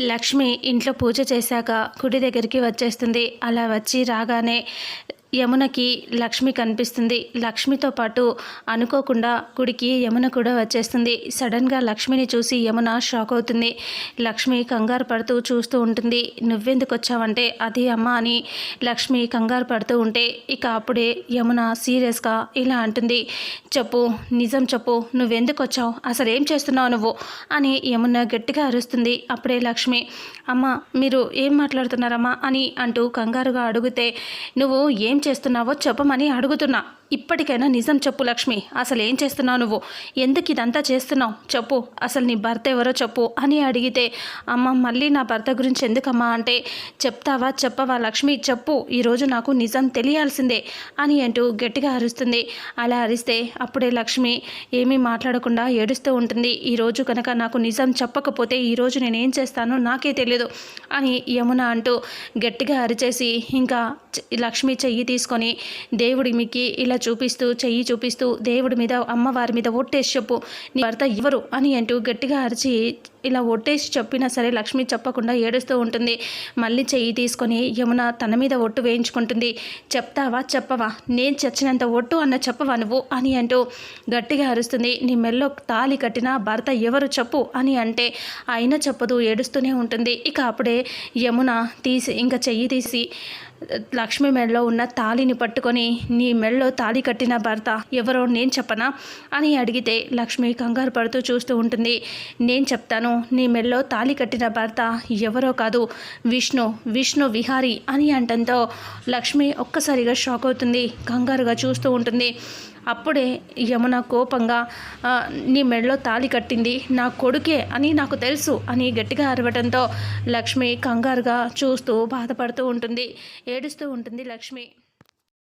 లక్ష్మి ఇంట్లో పూజ చేశాక గుడి దగ్గరికి వచ్చేస్తుంది. అలా వచ్చి రాగానే యమునకి లక్ష్మి కనిపిస్తుంది. లక్ష్మితో పాటు అనుకోకుండా గుడికి యమున కూడా వచ్చేస్తుంది. సడన్గా లక్ష్మిని చూసి యమున షాక్ అవుతుంది. లక్ష్మి కంగారు పడుతూ చూస్తూ ఉంటుంది. నువ్వెందుకు వచ్చావంటే అది అమ్మ అని లక్ష్మి కంగారు పడుతూ ఉంటే ఇక అప్పుడే యమున సీరియస్గా ఇలా అంటుంది. చెప్పు నిజం చెప్పు. నువ్వెందుకు వచ్చావు? అసలు ఏం చేస్తున్నావు నువ్వు? అని యమున గట్టిగా అరుస్తుంది. అప్పుడే లక్ష్మి అమ్మ మీరు ఏం మాట్లాడుతున్నారమ్మా? అని అంటూ కంగారుగా అడిగితే నువ్వు ఏం ఏం చేస్తున్నావో చెప్పమని అడుగుతున్నా. ఇప్పటికైనా నిజం చెప్పు లక్ష్మి. అసలు ఏం చేస్తున్నావు నువ్వు? ఎందుకు ఇదంతా చేస్తున్నావు? చెప్పు. అసలు నీ భర్త ఎవరో చెప్పు అని అడిగితే అమ్మ మళ్ళీ నా భర్త గురించి ఎందుకమ్మా అంటే చెప్తావా చెప్పవా లక్ష్మి? చెప్పు. ఈరోజు నాకు నిజం తెలియాల్సిందే అని అంటూ గట్టిగా అరుస్తుంది. అలా అరిస్తే అప్పుడే లక్ష్మి ఏమీ మాట్లాడకుండా ఏడుస్తూ ఉంటుంది. ఈరోజు కనుక నాకు నిజం చెప్పకపోతే ఈరోజు నేనేం చేస్తానో నాకే తెలియదు అని యమున అంటూ గట్టిగా అరిచేసి ఇంకా లక్ష్మి చెయ్యి తీసుకొని దేవుడి మీకు ఇలా చూపిస్తూ చెయ్యి చూపిస్తూ దేవుడి మీద అమ్మవారి మీద ఒట్టేసి చెప్పు నీ భర్త ఎవరు అని అంటూ గట్టిగా అరిచి ఇలా ఒట్టేసి చెప్పినా సరే లక్ష్మి చెప్పకుండా ఏడుస్తూ ఉంటుంది. మళ్ళీ చెయ్యి తీసుకొని యమున తన మీద ఒట్టు వేయించుకుంటుంది. చెప్తావా చెప్పవా? నేను చచ్చినంత ఒట్టు అన్న చెప్పవా నువ్వు? అని అంటూ గట్టిగా అరుస్తుంది. నీ మెల్లో తాలి కట్టిన భర్త ఎవరు చెప్పు? అని అంటే అయినా చెప్పదు ఏడుస్తూనే ఉంటుంది. ఇక అప్పుడే యమున తీసి ఇంకా చెయ్యి తీసి లక్ష్మి మెడలో ఉన్న తాళిని పట్టుకొని నీ మెడలో తాళి కట్టిన భర్త ఎవరో నేను చెప్పనా? అని అడిగితే లక్ష్మి కంగారు పడుతూ చూస్తూ ఉంటుంది. నేను చెప్తాను నీ మెడలో తాళి కట్టిన భర్త ఎవరో కాదు. విష్ణు విష్ణు విహారి అని అంటంతో లక్ష్మి ఒక్కసారిగా షాక్ అవుతుంది. కంగారుగా చూస్తూ ఉంటుంది. అప్పుడే యమున కోపంగా నీ మెడలో తాళి కట్టింది నా కొడుకే అని నాకు తెలుసు అని గట్టిగా అరవడంతో లక్ష్మి కంగారుగా చూస్తూ బాధపడుతూ ఉంటుంది. ఏడుస్తూ ఉంటుంది లక్ష్మి.